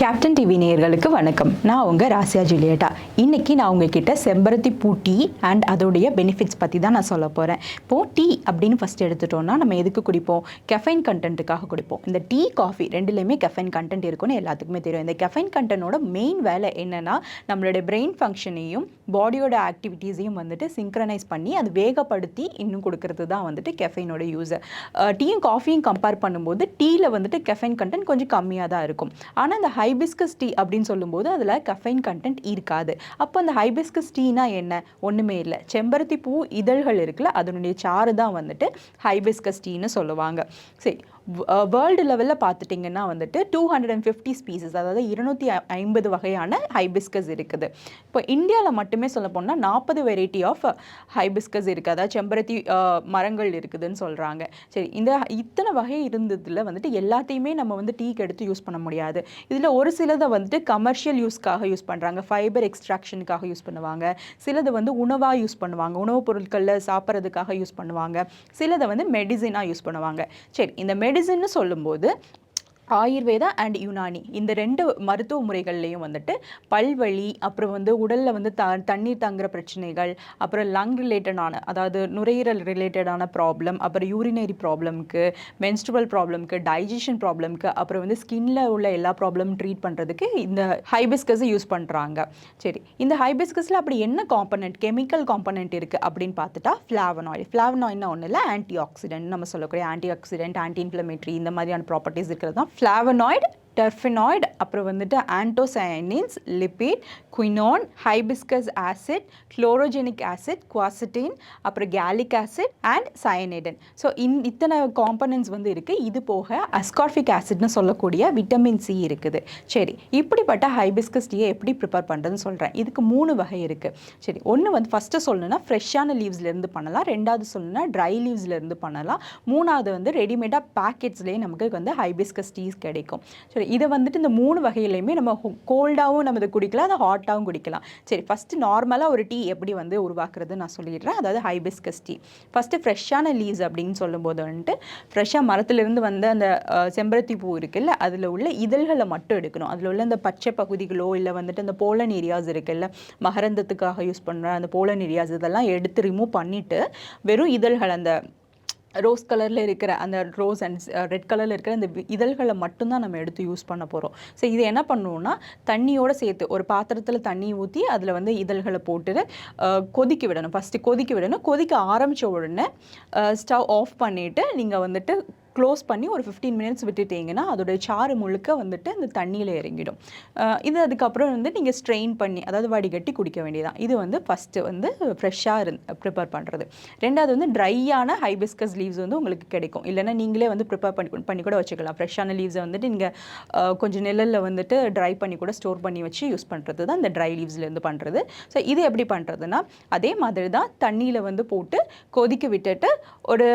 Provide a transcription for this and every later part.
Captain TV நேயர்களுக்கு வணக்கம். நான் உங்கள் ராசியா ஜூலியட்டா. இன்னைக்கு நான் உங்ககிட்ட செம்பருத்தி பூ டீ அண்ட் அதோடைய பெனிஃபிட்ஸ் பற்றி தான் நான் சொல்ல போகிறேன் இப்போது டீ அப்படின்னு ஃபஸ்ட் எடுத்துட்டோம்னா நம்ம எதுக்கு குடிப்போம்? கெஃபைன் கண்டென்ட்டுக்காக குடிப்போம். இந்த டீ காஃபி ரெண்டுலேயுமே கெஃபைன் கண்டென்ட் இருக்குன்னு எல்லாத்துக்குமே தெரியும். இந்த கெஃபைன் கண்டென்ட்டோட மெயின் வேலை என்னென்னா நம்மளுடைய பிரெயின் ஃபங்க்ஷனையும் பாடியோட ஆக்டிவிட்டீஸையும் வந்துட்டு சிங்க்ரனைஸ் பண்ணி அது வேகப்படுத்தி இன்னும் கொடுக்கறது தான் வந்துட்டு கெஃபைனோட யூஸ் டீயும் காஃபியும் கம்பேர் பண்ணும்போது டீயில் வந்துட்டு கெஃபைன் கண்டென்ட் கொஞ்சம் கம்மியாக தான் இருக்கும். ஆனால் அந்த ஹை ஹைபிஸ்கஸ் டீ அப்படின்னு சொல்லும்போது அதில் கஃபைன் கண்டென்ட் இருக்காது. அப்போ அந்த ஹைபிஸ்கஸ் டீனா என்ன? ஒன்றுமே இல்லை. செம்பருத்தி பூ இதழ்கள் இருக்குல்ல அதனுடைய சாறு தான் வந்துட்டு ஹைபிஸ்கஸ் டீன்னு சொல்லுவாங்க. சரி வேர்ல்டு லெவலில் பார்த்துட்டிங்கன்னா வந்துட்டு two hundred and fifty species அதாவது இருநூற்றி ஐம்பது வகையான ஹைபிஸ்கஸ் இருக்குது. இப்போ இந்தியாவில் மட்டுமே சொல்ல போனால் நாற்பது வெரைட்டி ஆஃப் ஹைபிஸ்கஸ் இருக்குது அதாவது செம்பருத்தி மரங்கள் இருக்குதுன்னு சொல்கிறாங்க சரி இந்த இத்தனை வகை இருந்ததில் வந்துட்டு எல்லாத்தையுமே நம்ம வந்து டீக்கு எடுத்து யூஸ் பண்ண முடியாது. இதில் ஒரு சிலதை வந்துட்டு கமர்ஷியல் யூஸ்க்காக யூஸ் பண்ணுறாங்க ஃபைபர் எக்ஸ்ட்ராக்ஷனுக்காக யூஸ் பண்ணுவாங்க. சிலது வந்து உணவாக யூஸ் பண்ணுவாங்க. உணவுப் பொருட்களில் சாப்பிட்றதுக்காக யூஸ் பண்ணுவாங்க. சிலதை வந்து மெடிசினாக யூஸ் பண்ணுவாங்க. சரி இந்த மெடிசின்னு சொல்லும்போது ஆயுர்வேதா அண்ட் யுனானி. இந்த ரெண்டு மருத்துவ முறைகள்லையும் வந்துட்டு பல்வழி அப்புறம் வந்து உடலில் வந்து த தண்ணீர் தங்குற பிரச்சனைகள் அப்புறம் லங் ரிலேட்டடான அதாவது நுரையீரல் ரிலேட்டடான ப்ராப்ளம் அப்புறம் யூரினரி ப்ராப்ளம்க்கு menstrual ப்ராப்ளம்க்கு டைஜஷன் ப்ராப்ளம்க்கு அப்புறம் வந்து ஸ்கின்ல உள்ள எல்லா ப்ராப்ளமும் ட்ரீட் பண்ணுறதுக்கு இந்த ஹைபிஸ்கஸை யூஸ் பண்ணுறாங்க சரி இந்த ஹைபிஸ்கஸில் அப்படி என்ன காம்பனண்ட் கெமிக்கல் காம்பனண்ட் இருக்குது அப்படின்னு பார்த்துட்டா ஃப்ளாவனாயில் ஃப்ளாவனாயில்னா ஒன்றும் இல்லை ஆன்டி ஆக்சிடென்ட் நம்ம சொல்லக்கூடிய ஆன்டி ஆக்சிடென்ட் ஆன்டி இன்ஃப்ளமேட்ரி இந்த மாதிரியான ப்ராப்பர்ட்டிஸ் இருக்கிறது தான் flavonoid. டெர்ஃபினாய்டு அப்புறம் வந்துட்டு anthocyanins lipid quinone hibiscus acid chlorogenic acid quercetin அப்புறம் gallic acid and cyanidin so in இத்தனை காம்பனன்ட்ஸ் வந்து இருக்குது இது போக அஸ்கார்பிக் ஆசிட்னு சொல்லக்கூடிய விட்டமின் சி இருக்குது. சரி இப்படிப்பட்ட ஹைபிஸ்கஸ் டீயை எப்படி ப்ரிப்பேர் பண்ணுறதுன்னு சொல்கிறேன் இதுக்கு மூணு வகை இருக்குது சரி ஒன்று வந்து ஃபஸ்ட்டு சொல்லணும்னா ஃப்ரெஷ்ஷான லீவ்ஸ்லேருந்து பண்ணலாம். ரெண்டாவது சொல்லணும்னா ட்ரை லீவ்ஸ்லேருந்து பண்ணலாம். மூணாவது வந்து ரெடிமேடாக பேக்கெட்ஸ்லேயே நமக்கு வந்து ஹைபிஸ்கஸ் டீஸ் கிடைக்கும். சரி இதை வந்துட்டு இந்த மூணு வகையிலையுமே நம்ம கோல்டாகவும் நம்ம இதை குடிக்கலாம் அதை ஹாட்டாகவும் குடிக்கலாம். சரி ஃபஸ்ட்டு நார்மலாக ஒரு டீ எப்படி வந்து உருவாக்குறது நான் சொல்லிடுறேன். அதாவது ஹைபிஸ்கஸ் டீ ஃபஸ்ட்டு ஃப்ரெஷ்ஷான லீவ்ஸ் அப்படின்னு சொல்லும்போது வந்துட்டு ஃப்ரெஷ்ஷாக மரத்துலேருந்து வந்த அந்த செம்பருத்தி பூ இருக்குல்ல அதில் உள்ள இதழ்களை மட்டும் எடுக்கணும். அதில் உள்ள அந்த பச்சை பகுதிகளோ இல்லை வந்துட்டு அந்த போலன் ஏரியாஸ் இருக்குல்ல மகரந்தத்துக்காக யூஸ் பண்ணுற அந்த போலன் ஏரியாஸ் இதெல்லாம் எடுத்து ரிமூவ் பண்ணிவிட்டு வெறும் இதழ்கள் அந்த ரோஸ் கலரில் இருக்கிற அந்த ரோஸ் அண்ட் ரெட் கலரில் இருக்கிற அந்த வி- இதழ்களை மட்டும்தான் நம்ம எடுத்து யூஸ் பண்ண போகிறோம் ஸோ இது என்ன பண்ணுவோம்னா தண்ணியோடு சேர்த்து ஒரு பாத்திரத்தில் தண்ணி ஊற்றி அதில் வந்து இதழ்களை போட்டு கொதிக்க விடணும். ஃபஸ்ட்டு கொதிக்க விடணும். கொதிக்க ஆரம்பித்த உடனே ஸ்டவ் ஆஃப் பண்ணிவிட்டு நீங்கள் வந்துட்டு க்ளோஸ் பண்ணி ஒரு ஃபிஃப்டீன் மினிட்ஸ் விட்டுட்டீங்கன்னா அதோடைய சாறு முழுக்க வந்துட்டு அந்த தண்ணியில் இறங்கிடும். இது அதுக்கப்புறம் வந்து நீங்கள் ஸ்ட்ரெயின் பண்ணி அதாவது வடிகட்டி குடிக்க வேண்டியதான் இது வந்து ஃபஸ்ட்டு வந்து ஃப்ரெஷ்ஷாக இருந்து ப்ரிப்பேர் பண்ணுறது ரெண்டாவது வந்து ட்ரையான ஹைபிஸ்கஸ் லீவ்ஸ் வந்து உங்களுக்கு கிடைக்கும். இல்லைன்னா நீங்களே வந்து ப்ரிப்பேர் பண்ணி பண்ணி கூட வச்சுக்கலாம். ஃப்ரெஷ்ஷான லீவ்ஸை வந்துட்டு நீங்கள் கொஞ்சம் நிழலில் வந்துட்டு ட்ரை பண்ணி கூட ஸ்டோர் பண்ணி வச்சு யூஸ் பண்ணுறது தான் இந்த ட்ரை லீவ்ஸ்லேருந்து பண்ணுறது ஸோ இது எப்படி பண்ணுறதுன்னா அதே மாதிரி தான் தண்ணியில் வந்து போட்டு கொதிக்க விட்டுட்டு ஒரு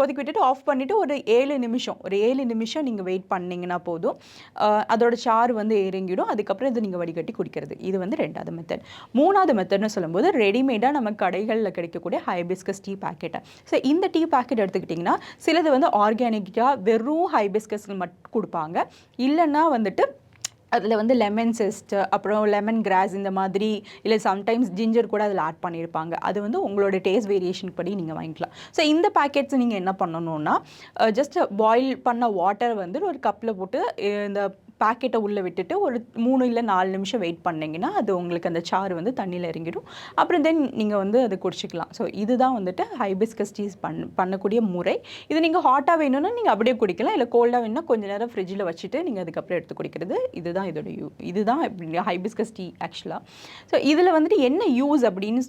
கொதிக்க விட்டுட்டு ஆஃப் பண்ணிவிட்டு ஒரு ஏழு நிமிஷம். ஒரு ஏழு நிமிஷம் நீங்கள் வெயிட் பண்ணிங்கன்னா போதும். அதோட சாறு வந்து இறங்கிடும். அதுக்கப்புறம் இதை நீங்கள் வடிகட்டி குடிக்கிறது. இது வந்து ரெண்டாவது மெத்தட் மூணாவது மெத்தட்னு சொல்லும்போது ரெடிமேடாக நம்ம கடைகளில் கிடைக்கக்கூடிய ஹைபிஸ்கஸ் டீ பேக்கெட்டை ஸோ இந்த டீ பேக்கெட் எடுத்துக்கிட்டிங்கன்னா சிலது வந்து ஆர்கானிக்காக வெறும் ஹைபிஸ்கஸ் மட்டும் கொடுப்பாங்க. இல்லைன்னா வந்துட்டு அதில் வந்து லெமன் செஸ்ட் அப்புறம் லெமன் கிராஸ் இந்த மாதிரி இல்லை சம்டைம்ஸ் ஜிஞ்சர் கூட அதில் ஆட் பண்ணியிருப்பாங்க அது வந்து உங்களோட டேஸ்ட் வேரியேஷன் படி நீங்கள் வாங்கிக்கலாம். ஸோ இந்த பேக்கெட்ஸ் நீங்கள் என்ன பண்ணணும்னா ஜஸ்ட் பாயில் பண்ண வாட்டர் வந்து ஒரு கப்பில் போட்டு இந்த பாக்கெட்டை உள்ளே விட்டுட்டு ஒரு மூணு இல்லை நாலு நிமிஷம் வெயிட் பண்ணிங்கன்னா அது உங்களுக்கு அந்த சாறு வந்து தண்ணியில் இறங்கிடும். அப்புறம் தென் நீங்கள் வந்து அதை குடிச்சிக்கலாம். ஸோ இதுதான் வந்துட்டு ஹைபிஸ்கஸ் டீஸ் பண் பண்ணக்கூடிய முறை. இது நீங்கள் ஹாட்டாக வேணும்னா நீங்கள் அப்படியே குடிக்கலாம். இல்லை கோல்டாக வேணும்னா கொஞ்ச நேரம் ஃப்ரிட்ஜில் வச்சுட்டு நீங்கள் அதுக்கப்புறம் எடுத்து குடிக்கிறது. இதுதான் இதோட யூ இதுதான் ஹைபிஸ்கஸ் டீ ஆக்சுவலாக ஸோ இதில் வந்துட்டு என்ன யூஸ் அப்படின்னு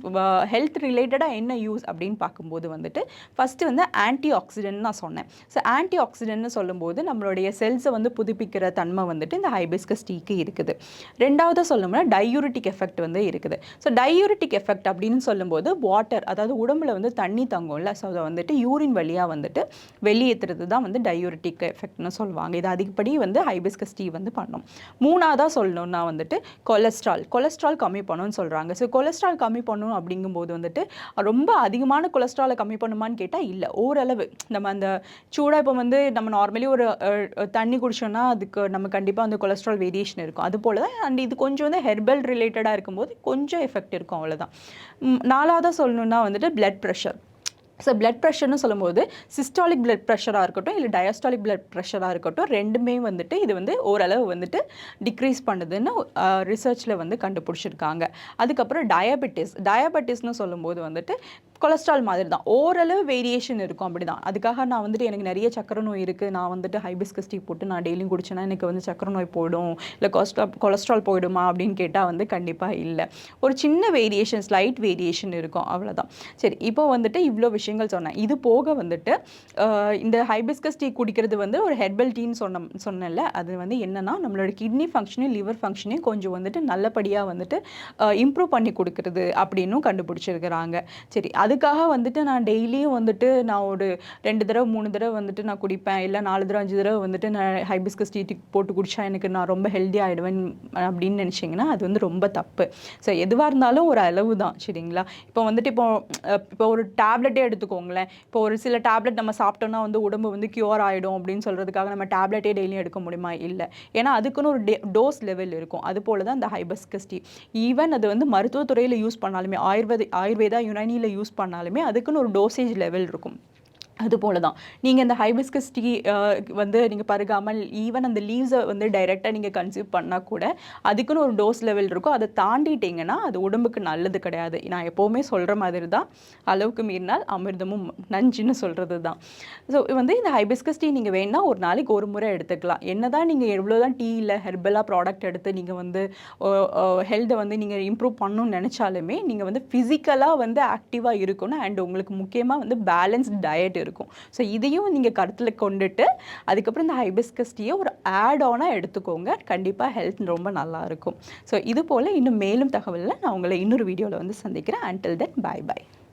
ஹெல்த் ரிலேட்டடாக என்ன யூஸ் அப்படின்னு பார்க்கும்போது வந்துட்டு ஃபஸ்ட்டு வந்து ஆன்டி ஆக்சிடென்ட் நான் சொன்னேன். ஸோ ஆன்டி ஆக்சிடென்ட்னு சொல்லும்போது நம்மளுடைய செல்ஸை வந்து புதுப்பிக்கிற தன்மை வந்து வந்துட்டு இந்த ஹைபிஸ்கஸ் டீக்கு இருக்குது. ரெண்டாவது சொல்லணும்னா டையூரிட்டிக் எஃபெக்ட் வந்து இருக்குது. ஸோ டையூரிட்டிக் எஃபெக்ட் அப்படின்னு சொல்லும்போது வாட்டர் அதாவது உடம்புல வந்து தண்ணி தங்கும்ல ஸோ அதை வந்துட்டு யூரின் வழியாக வந்துட்டு வெளியேற்றுறது தான் வந்து டையூரிட்டிக் எஃபெக்ட்னு சொல்லுவாங்க. இது அதிகப்படி வந்து ஹைபிஸ்கஸ் டீ வந்து பண்ணும். மூணாவதாக சொல்லணும்னா வந்துட்டு கொலஸ்ட்ரால் கொலஸ்ட்ரால் கம்மி பண்ணணும்னு சொல்கிறாங்க ஸோ கொலஸ்ட்ரால் கம்மி பண்ணணும் அப்படிங்கும்போது வந்துட்டு ரொம்ப அதிகமான கொலஸ்ட்ராலை கம்மி பண்ணுமான்னு கேட்டால் இல்லை. ஓரளவு. நம்ம அந்த சூடாக இப்போ வந்து நம்ம நார்மலி ஒரு தண்ணி குடிச்சோன்னா அதுக்கு நம்ம கண்டிப்பாக அந்த வந்து கொலஸ்ட்ரால் வேரியேஷன் இருக்கும். அது போல தான் அண்ட் இது கொஞ்சம் வந்து ஹெர்பல் ரிலேட்டடாக இருக்கும்போது கொஞ்சம் எஃபெக்ட் இருக்கும் அவ்வளோதான் நாலாவதாக நாலாவதா சொல்லணும்னா வந்துட்டு பிளட் ப்ரெஷர் ஸோ பிளட் ப்ரெஷர்னு சொல்லும்போது சிஸ்டாலிக் பிளட் ப்ரெஷராக இருக்கட்டும் இல்லை டயஸ்டாலிக் பிளட் ப்ரெஷராக இருக்கட்டும் ரெண்டுமே வந்துட்டு இது வந்து ஓரளவு வந்துட்டு டிக்ரீஸ் பண்ணுதுன்னு ரிசர்ச்சில் வந்து கண்டுபிடிச்சிருக்காங்க. அதுக்கப்புறம் டயபெட்டிஸ் டயபெட்டிஸ்னு சொல்லும்போது வந்துட்டு கொலஸ்ட்ரால் மாதிரி தான் ஓரளவு வேரியேஷன் இருக்கும் அப்படி தான் அதுக்காக நான் வந்துட்டு எனக்கு நிறைய சக்கரை நோய் இருக்குது நான் வந்துட்டு ஹைபிஸ்கஸ் டீ போட்டு நான் டெய்லியும் குடிச்சேன்னா எனக்கு வந்து சக்கரை நோய் போயிடும். இல்லை கொலஸ்ட்ரால் கொலஸ்ட்ரால் போயிடுமா அப்படின்னு கேட்டால் வந்து கண்டிப்பாக இல்லை. ஒரு சின்ன வேரியேஷன் ஸ்லைட் வேரியேஷன் இருக்கும். அவ்வளோதான் சரி இப்போ வந்துட்டு இவ்வளோ விஷயங்கள் சொன்னேன். இது போக வந்துட்டு இந்த ஹைபிஸ்கஸ் டீ குடிக்கிறது வந்து ஒரு ஹெர்பல் டீன்னு சொன்ன சொன்னேன்ல. அது வந்து என்னென்னா நம்மளோட கிட்னி ஃபங்க்ஷனையும் லிவர் ஃபங்க்ஷனையும் கொஞ்சம் வந்துட்டு நல்லபடியாக வந்துட்டு இம்ப்ரூவ் பண்ணி கொடுக்குறது அப்படின்னும் கண்டுபிடிச்சிருக்கிறாங்க. சரி அதுக்காக வந்துட்டு நான் டெய்லியும் வந்துட்டு நான் ஒரு ரெண்டு தடவை மூணு தடவை வந்துட்டு நான் குடிப்பேன். இல்லை நாலு தடவை அஞ்சு தடவை வந்துட்டு நான் ஹைபிஸ்கஸ் டீ போட்டு குடிச்சா எனக்கு நான் ரொம்ப ஹெல்தி ஆகிடுவேன் அப்படின்னு நினச்சிங்கன்னா அது வந்து ரொம்ப தப்பு. ஸோ எதுவாக இருந்தாலும் ஒரு அளவு தான் சரிங்களா? இப்போ வந்துட்டு இப்போ இப்போ ஒரு டேப்லெட்டே எடுத்துக்கோங்களேன். இப்போ ஒரு சில டேப்லெட் நம்ம சாப்பிட்டோம்னா வந்து உடம்பு வந்து க்யூர் ஆகிடும் அப்படின்னு சொல்கிறதுக்காக நம்ம டேப்லெட்டே டெய்லியும் எடுக்க முடியுமா? இல்லை. ஏன்னா அதுக்குன்னு ஒரு டே டோஸ் லெவல் இருக்கும். அது போல தான் இந்த ஹைபஸ்கஸ் டீ ஈவன் அது வந்து மருத்துவத்துறையில் யூஸ் பண்ணாலுமே ஆயுர்வேத ஆயுர்வேதா யுனானியில் யூஸ் பண்ணாலுமே அதுக்குன்னு ஒரு டோசேஜ் லெவல் இருக்கும். அதுபோல தான் நீங்கள் இந்த ஹைபிஸ்கஸ் டீ வந்து நீங்கள் பருகாமல் ஈவன் அந்த லீவ்ஸை வந்து டைரெக்டாக நீங்கள் கன்சியூம் பண்ணால் கூட அதுக்குன்னு ஒரு டோஸ் லெவல் இருக்கும். அதை தாண்டிட்டீங்கன்னா அது உடம்புக்கு நல்லது கிடையாது. நான் எப்போவுமே சொல்கிற மாதிரி தான் அளவுக்கு மீறினால் அமிர்தமும் நஞ்சுன்னு சொல்கிறது தான் ஸோ வந்து இந்த ஹைபிஸ்கஸ் டீ நீங்கள் வேணால் ஒரு நாளைக்கு ஒரு முறை எடுத்துக்கலாம். என்ன தான் நீங்கள் எவ்வளோ தான் டீ இல்லை ஹெர்பலாக ப்ராடக்ட் எடுத்து நீங்கள் வந்து ஹெல்த்தை வந்து நீங்கள் இம்ப்ரூவ் பண்ணணும்னு நினச்சாலுமே நீங்கள் வந்து ஃபிசிக்கலாக வந்து ஆக்டிவாக இருக்கணும். அண்ட் உங்களுக்கு முக்கியமாக வந்து பேலன்ஸ்ட் டயட் இருக்கும். ஸோ இதையும் நீங்கள் கருத்தில் கொண்டுட்டு அதுக்கப்புறம் இந்த ஹைபிஸ்கஸ் டீயை ஒரு ஆட் ஆனாக எடுத்துக்கோங்க. கண்டிப்பாக ஹெல்த் ரொம்ப நல்லா இருக்கும். ஸோ இது போல் இன்னும் மேலும் தகவலில் நான் உங்களை இன்னொரு வீடியோவில் வந்து சந்திக்கிறேன். அண்டில் தென் பாய் பாய்